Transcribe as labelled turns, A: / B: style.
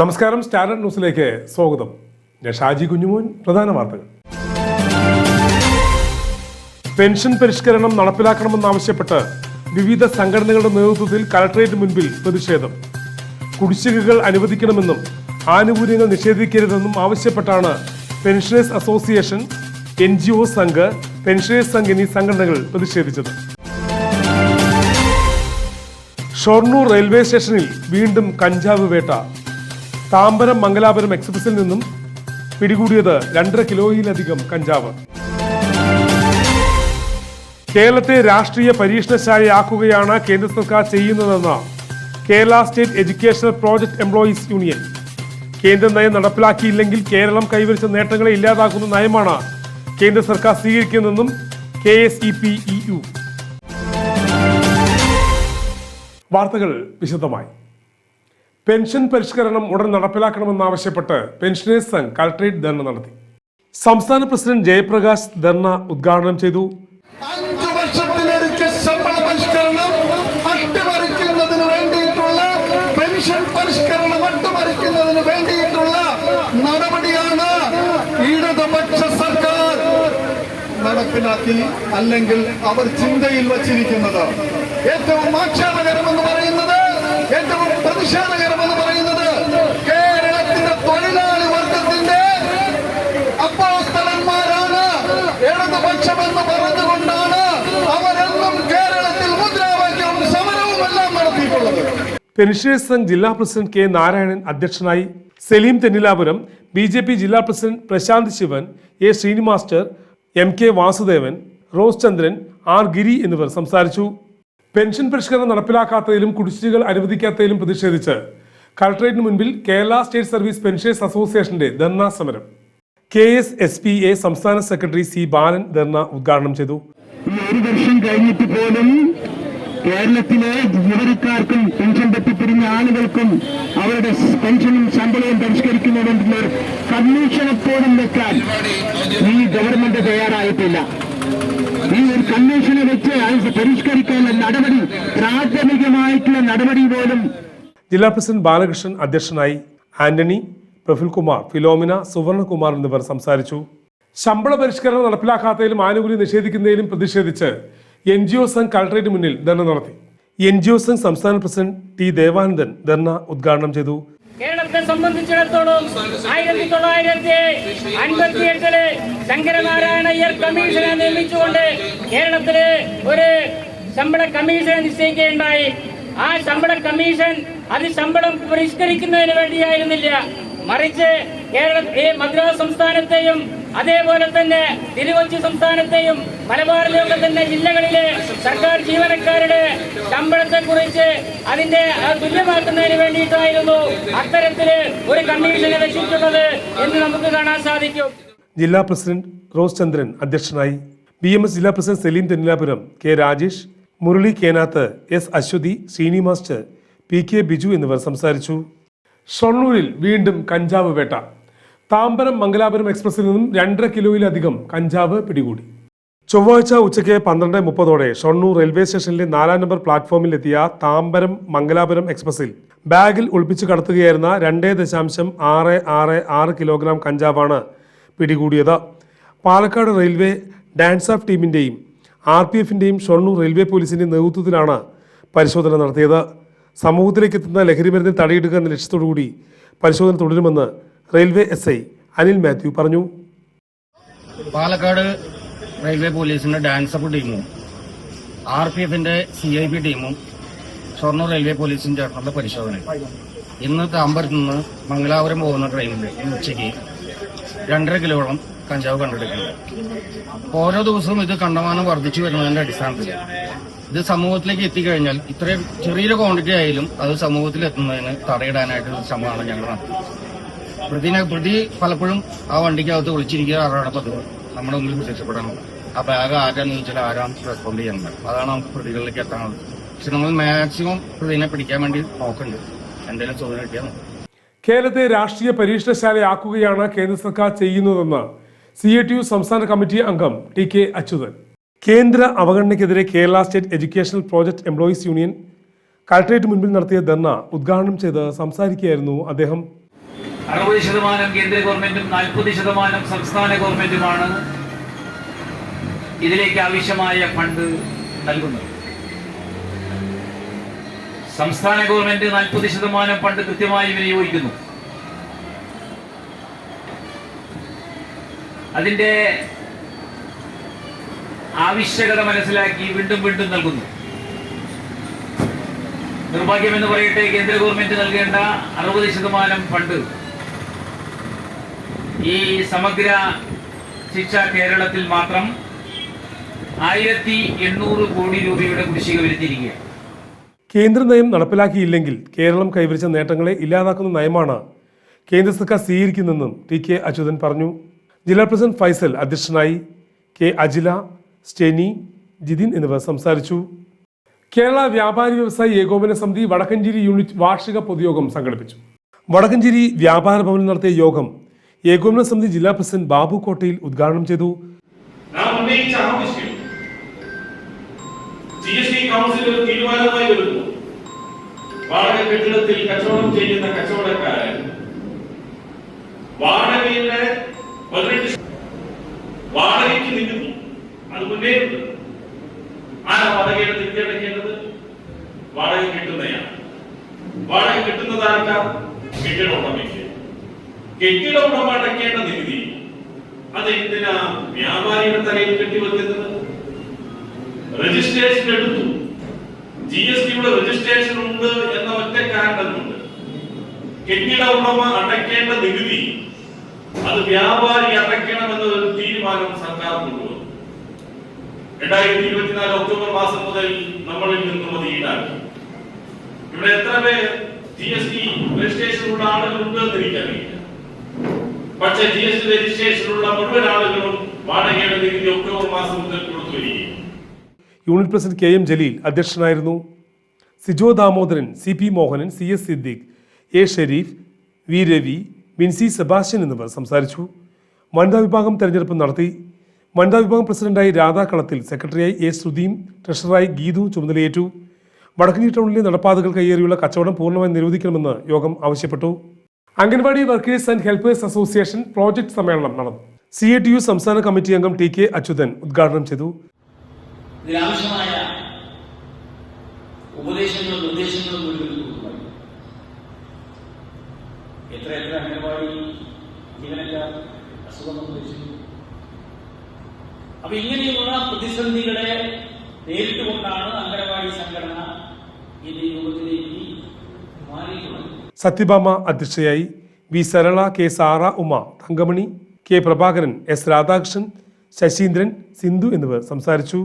A: നമസ്കാരം സ്റ്റാൻഡേർഡ് ന്യൂസിലേക്ക് സ്വാഗതം. ഞാൻ ഷാജി കുഞ്ഞുമോൻ പ്രധാന വാർത്തകൾ. പെൻഷൻ പരിഷ്കരണം നടപ്പിലാക്കണമെന്നാവശ്യപ്പെട്ട് വിവിധ സംഘടനകളുടെ നേതൃത്വത്തിൽ കലക്ടറേറ്റ് മുൻപിൽ പ്രതിഷേധം. കുടിശ്ശികകൾ അനുവദിക്കണമെന്നും ആനുകൂല്യങ്ങൾ നിഷേധിക്കരുതെന്നും ആവശ്യപ്പെട്ടാണ് pensioners association N G O Sangh pensioners Sangh എന്നീ സംഘടനകൾ പ്രതിഷേധിച്ചത്. ഷൊർണൂർ റെയിൽവേ സ്റ്റേഷനിൽ വീണ്ടും കഞ്ചാവ് വേട്ട. താമ്പരം മംഗലാപുരം എക്സ്പ്രസിൽ നിന്നും പിടികൂടിയത് രണ്ടര കിലോയിലധികം കഞ്ചാവ്. കേരളത്തെ രാഷ്ട്രീയ പരീക്ഷണശാലയാക്കുകയാണ് കേന്ദ്ര സർക്കാർ ചെയ്യുന്നതെന്ന് Kerala state educational project employees union. കേന്ദ്ര നയം നടപ്പിലാക്കിയില്ലെങ്കിൽ കേരളം കൈവരിച്ച നേട്ടങ്ങളെ ഇല്ലാതാക്കുന്ന നയമാണ് കേന്ദ്ര സർക്കാർ സ്വീകരിക്കുന്നതെന്നും K S E P E U. വാർത്തകൾ വിശദമായി. പെൻഷൻ പരിഷ്കരണം ഉടൻ നടപ്പിലാക്കണമെന്നാവശ്യപ്പെട്ട് പെൻഷനേഴ്സ് സംഘ് കലക്ട്രേറ്റ് ധർണ നടത്തി. സംസ്ഥാന പ്രസിഡന്റ് ജയപ്രകാശ് ധർണ ഉദ്ഘാടനം ചെയ്തു.
B: പെൻഷൻ പരിഷ്കരണം സർക്കാർ അല്ലെങ്കിൽ അവർ ചിന്തയിൽ വച്ചിരിക്കുന്നത്. ഏറ്റവും ആക്ഷേപകരമെന്ന് പറയുന്നത് ഏറ്റവും പ്രതിഷേധകരമെന്ന് പറയുന്നത് കേരളത്തിന്റെ തൊഴിലാളി വർഗത്തിന്റെ അപ്പോസ്തലന്മാരാണ്. ഇടതുപക്ഷമെന്ന് പറഞ്ഞുകൊണ്ടാണ് അവരെന്നും കേരളത്തിൽ മുദ്രാവാക്യവും സമരവും എല്ലാം നടത്തിയിട്ടുള്ളത്.
A: പെൻഷനേഴ്സ് സംഘ് ജില്ലാ പ്രസിഡന്റ് കെ നാരായണൻ അധ്യക്ഷനായി Saleem Thennilapuram B J P ജില്ലാ president Prashanth Sivan A ശ്രീനിമാസ്റ്റർ M K Vasudevan Rose Chandran R Giri എന്നിവർ സംസാരിച്ചു. പെൻഷൻ പരിഷ്കരണം നടപ്പിലാക്കാത്തതിലും കുടിശ്ശികൾ അനുവദിക്കാത്തതിലും പ്രതിഷേധിച്ച് കളക്ടറേറ്റിന് മുൻപിൽ കേരള സ്റ്റേറ്റ് സർവീസ് പെൻഷേഴ്സ് അസോസിയേഷന്റെ ധർണാ സമരം. K S S P A സംസ്ഥാന സെക്രട്ടറി സി ബാലൻ ധർണ ഉദ്ഘാടനം ചെയ്തു.
C: ഒരു വർഷം കഴിഞ്ഞിട്ട് പോലും കേരളത്തിലെ ജീവനക്കാർക്കും പെൻഷൻ തെറ്റിപ്പിരിഞ്ഞ ആളുകൾക്കും അവരുടെ പെൻഷനും ശമ്പളവും പരിഷ്കരിക്കുന്നതിനുള്ള ഒരു കമ്മീഷനെ പോലും വെക്കാൻ ഈ ഗവൺമെന്റ് തയ്യാറായിട്ടില്ല. കമ്മീഷനെ വെച്ച് പരിഷ്കരിക്കാനുള്ള നടപടി പ്രാഥമികമായിട്ടുള്ള നടപടി പോലും.
A: ജില്ലാ പ്രസിഡന്റ് ബാലകൃഷ്ണൻ അധ്യക്ഷനായി ആന്റണി പ്രഫുൽകുമാർ ഫിലോമിന സുവർണകുമാർ എന്നിവർ സംസാരിച്ചു. ശമ്പള പരിഷ്കരണം നടപ്പിലാക്കാത്തതിലും ആനുകൂല്യം നിഷേധിക്കുന്നതിലും പ്രതിഷേധിച്ച് N G O Sangh collectorate മുന്നിൽ ധർണ നടത്തി. എൻ ജി ഒ സംഘ് സംസ്ഥാന പ്രസിഡന്റ് ടി ദേവാനന്ദൻ ധർണ ഉദ്ഘാടനം ചെയ്തു.
D: കേരളത്തെ സംബന്ധിച്ചിടത്തോളം ആയിരത്തി തൊള്ളായിരത്തി അൻപത്തി എട്ടിൽ ശങ്കരനാരായണ അയ്യർ കമ്മീഷനെ നിയമിച്ചുകൊണ്ട് കേരളത്തിൽ ഒരു ശമ്പള കമ്മീഷനെ നിശ്ചയിക്കുകയുണ്ടായി. ആ ശമ്പള കമ്മീഷൻ അത് ശമ്പളം പരിഷ്കരിക്കുന്നതിന് വേണ്ടിയായിരുന്നില്ല. മറിച്ച് കേരള മദ്രാസ് സംസ്ഥാനത്തെയും അതേപോലെ തന്നെ തിരുവഞ്ചി സംസ്ഥാനത്തെയും മലബാറിലെയൊക്കെ തന്നെ ജില്ലകളിലെ സർക്കാർ ജീവനക്കാരുടെ ശമ്പളത്തെ കുറിച്ച് അതിന്റെ തുല്യമാക്കുന്നതിന് വേണ്ടിയിട്ടായിരുന്നു അത്തരത്തിൽ ഒരു കമ്മീഷനെ രക്ഷിക്കുന്നത് എന്ന് നമുക്ക് കാണാൻ സാധിക്കും.
A: ജില്ലാ പ്രസിഡന്റ് റോസ് ചന്ദ്രൻ അധ്യക്ഷനായി. ബി എം എസ് ജില്ലാ president Saleem Thennilapuram K Rajesh Murali Kenath S Aswathi Sreeni master P K Biju എന്നിവർ സംസാരിച്ചു. ഷൊർണൂരിൽ വീണ്ടും കഞ്ചാവ് വേട്ട. താമ്പരം മംഗലാപുരം എക്സ്പ്രസിൽ നിന്നും രണ്ടര കിലോയിലധികം കഞ്ചാവ് പിടികൂടി. ചൊവ്വാഴ്ച ഉച്ചയ്ക്ക് പന്ത്രണ്ട് മുപ്പതോടെ ഷൊർണൂർ റെയിൽവേ സ്റ്റേഷനിലെ നാലാം നമ്പർ പ്ലാറ്റ്ഫോമിൽ എത്തിയ താമ്പരം മംഗലാപുരം എക്സ്പ്രസിൽ ബാഗിൽ ഒളിപ്പിച്ചു കടത്തുകയായിരുന്ന രണ്ടേ ദശാംശം ആറ് ആറ് ആറ് കിലോഗ്രാം കഞ്ചാവാണ് പിടികൂടിയത്. പാലക്കാട് റെയിൽവേ ഡാൻസ് ഓഫ് ടീമിന്റെയും ആർ പി എഫിന്റെയും ഷൊർണൂർ റെയിൽവേ പോലീസിന്റെയും നേതൃത്വത്തിലാണ് പരിശോധന നടത്തിയത്. സമൂഹത്തിലേക്ക് എത്തുന്ന ലഹരിമരുന്നിൽ തടയിടുക എന്ന ലക്ഷ്യത്തോടുകൂടി പരിശോധന തുടരുമെന്ന് railway S I Anil Mathew പറഞ്ഞു.
E: പാലക്കാട് റെയിൽവേ പോലീസിന്റെ ഡാൻസ് അപ്പ് ടീമും ആർ പി എഫിന്റെ സി ഐ പി ടീമും ഷൊർണൂർ റെയിൽവേ പോലീസും ചേർന്നുള്ള പരിശോധന ഇന്ന് താമ്പരത്ത് നിന്ന് മംഗലാപുരം പോകുന്ന ട്രെയിനിൽ ഉച്ചയ്ക്ക് രണ്ടര കിലോളം കഞ്ചാവ് കണ്ടെടുക്കുന്നുണ്ട്. ഓരോ ദിവസവും ഇത് കണ്ടമാനം വർദ്ധിച്ചു വരുന്നതിന്റെ അടിസ്ഥാനത്തിൽ ഇത് സമൂഹത്തിലേക്ക് എത്തിക്കഴിഞ്ഞാൽ ഇത്രയും ചെറിയൊരു ക്വാണ്ടിറ്റി ആയാലും അത് സമൂഹത്തിൽ എത്തുന്നതിന് തടയിടാനായിട്ട് ശ്രമമാണ് ഞങ്ങൾ നടത്തുന്നത്. പ്രതിനെ പ്രതി പലപ്പോഴും ആ വണ്ടിക്കകത്ത് വിളിച്ചിരിക്കുക ആരാണ് പതിവ് നമ്മുടെ മുമ്പിൽ പ്രത്യക്ഷപ്പെടണം ആ ബാഗ് ആരാന്ന് ചോദിച്ചാൽ ആരാണ് റെസ്പോണ്ട് ചെയ്യുന്നത്. അതാണ് നമുക്ക് പ്രതികളിലേക്ക് എത്താനുള്ളത്. പക്ഷെ നമ്മൾ മാക്സിമം പ്രതിനെ പിടിക്കാൻ വേണ്ടി നോക്കുന്നുണ്ട് എന്തെങ്കിലും ചോദ്യം കിട്ടിയാൽ
A: കേരളത്തെ രാഷ്ട്രീയ പരീക്ഷണശാലയാക്കുകയാണ് കേന്ദ്ര സർക്കാർ ചെയ്യുന്നതെന്ന് സി എ ടി യു സംസ്ഥാന കമ്മിറ്റി അംഗം ടി കെ അച്യുതൻ. കേന്ദ്ര അവഗണനയ്ക്കെതിരെ Kerala state educational project employees union collectorate മുൻപിൽ നടത്തിയ ധർണ ഉദ്ഘാടനം ചെയ്ത് സംസാരിക്കുകയായിരുന്നു അദ്ദേഹം.
F: അറുപത് ശതമാനം കേന്ദ്ര ഗവൺമെന്റും നാൽപ്പത് ശതമാനം സംസ്ഥാന ഗവൺമെന്റുമാണ് ഇതിലേക്ക് ആവശ്യമായ ഫണ്ട് നൽകുന്നത്. സംസ്ഥാന ഗവൺമെന്റ് നാൽപ്പത് ശതമാനം ഫണ്ട് കൃത്യമായി വിനിയോഗിക്കുന്നു. അതിന്റെ ആവശ്യകത മനസ്സിലാക്കി വീണ്ടും വീണ്ടും നൽകുന്നു. നിർഭാഗ്യമെന്ന് പറയട്ടെ കേന്ദ്ര ഗവൺമെന്റ് നൽകേണ്ട അറുപത് ശതമാനം ഫണ്ട് ഈ സമഗ്ര ശിക്ഷ കേരളത്തിൽ മാത്രം ആയിരത്തി എണ്ണൂറ് കോടി രൂപയുടെ കുടിശ്ശിക വരുത്തിയിരിക്കുകയാണ്.
A: കേന്ദ്ര നയം നടപ്പിലാക്കിയില്ലെങ്കിൽ കേരളം കൈവരിച്ച നേട്ടങ്ങളെ ഇല്ലാതാക്കുന്ന നയമാണ് കേന്ദ്ര സർക്കാർ സ്വീകരിക്കുന്നതെന്നും ടി കെ അച്യുതൻ പറഞ്ഞു. ജില്ലാ പ്രസിഡന്റ് ഫൈസൽ അധ്യക്ഷനായി കെ അജില സ്റ്റെനി ജിതിൻ എന്നിവർ സംസാരിച്ചു. കേരള വ്യാപാരി വ്യവസായി ഏകോപന സമിതി വടക്കഞ്ചേരി യൂണിറ്റ് വാർഷിക പൊതുയോഗം സംഘടിപ്പിച്ചു. വടക്കഞ്ചേരി വ്യാപാര ഭവനിൽ നടത്തിയ യോഗം ഏകോപന സമിതി ജില്ലാ പ്രസിഡന്റ് ബാബു കോട്ടയിൽ ഉദ്ഘാടനം ചെയ്തു.
G: കൗൺസിൽ ഒരു തീരുമാനമായി വാടക കെട്ടിടത്തിൽ കച്ചവടം ചെയ്യുന്ന കെട്ടിട ഉടമ അടയ്ക്കേണ്ട അത് എന്തിനാ വ്യാപാരിയുടെ തലയിൽ കെട്ടിവെക്കുന്നത്? രജിസ്ട്രേഷൻ എടുത്തു. ജി എസ് ടിയുടെ രജിസ്ട്രേഷൻ ഉണ്ട് എന്ന ഒറ്റ കാരണം കൊണ്ട് കെട്ടിട ഉടമ അടയ്ക്കേണ്ട നികുതി. അത് വ്യാപാരി അടയ്ക്കണമെന്ന ഒരു തീരുമാനം സർക്കാർ കൊണ്ടുവന്നു. രണ്ടായിരത്തി ഇരുപത്തിനാല് ഒക്ടോബർ മാസം മുതൽ നമ്മളിൽ നിന്നും അത് ഈടാക്കി. ഇവിടെ എത്ര പേർ ജി എസ് ടി രജിസ്ട്രേഷനുള്ള ആളുകളുണ്ട് എന്ന് എനിക്കറിയില്ല. പക്ഷേ ജി എസ് ടി രജിസ്ട്രേഷനുള്ള മുഴുവൻ ആളുകളും വാടകയുടെ നികുതി ഒക്ടോബർ മാസം മുതൽ കൊടുത്തു
A: unit president K M Jaleel അധ്യക്ഷനായിരുന്നു. Sijo Damodaran C P Mohanan C S Siddique A Sharif V Ravi Binsy Sebastian എന്നിവർ സംസാരിച്ചു. വനിതാ വിഭാഗം തെരഞ്ഞെടുപ്പ് നടത്തി. വനിതാ വിഭാഗം പ്രസിഡന്റായി രാധാ കളത്തിൽ സെക്രട്ടറിയായി എ ശ്രുതിയും ട്രഷററായി ഗീതു ചുമതലയേറ്റു. വടക്കഞ്ഞി ടൗണിലെ നടപ്പാതകൾ കയ്യേറിയുള്ള കച്ചവടം പൂർണമായി നിരോധിക്കണമെന്ന് യോഗം ആവശ്യപ്പെട്ടു. Anganwadi workers and helpers association project സമ്മേളനം നടന്നു. സി എ ടി യു സംസ്ഥാന കമ്മിറ്റി അംഗം ടി കെ അച്യുതൻ ഉദ്ഘാടനം ചെയ്തു.
H: ഇതിനാവശ്യമായ ഉപദേശങ്ങളും നിർദ്ദേശങ്ങളും എത്ര എത്ര അംഗൻവാടി ജീവനക്കാർ അസുഖം ഉപദേശിച്ചു അപ്പൊ ഇങ്ങനെയുള്ള പ്രതിസന്ധികളെ നേരിട്ടുകൊണ്ടാണ് അംഗൻവാടി സംഘടന ഈ രൂപത്തിലേക്ക് മാറിയിട്ടുള്ളത്.
A: സത്യഭാമ അധ്യക്ഷയായി V Sarala K Sara Uma Thankamani K Prabhakaran S Radhakrishnan Saseendran Sindhu എന്നിവർ സംസാരിച്ചു.